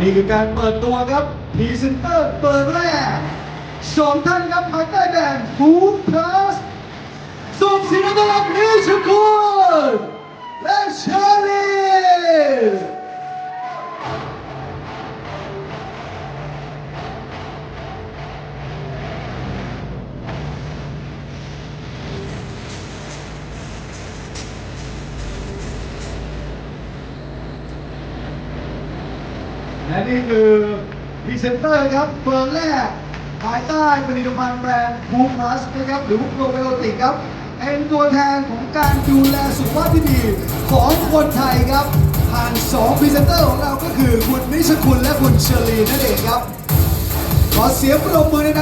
นี่คือการเปิดตัวครับพรีเซนเตอร์เปิดแรกสองท่านครับภายใต้แบรนด์ฟู้ดพลัสส่งเสียงต้อนรับนิชคุณ และนี่คือพรีเซนเตอร์ครับเบอร์แรกภายใต้ผลิตภัณฑ์แบรนด์บูมัสนะครับหรือบูโปรไบโอติกครับเป็นตัวแทนของการดูแลสุขภาพที่ดีของคนไทยครับ ผ่าน2พรีเซนเตอร์ของเราก็คือคุณนิชคุณและคุณเชอรีนนั่นเองครับ ขอเสียงปรบมือดั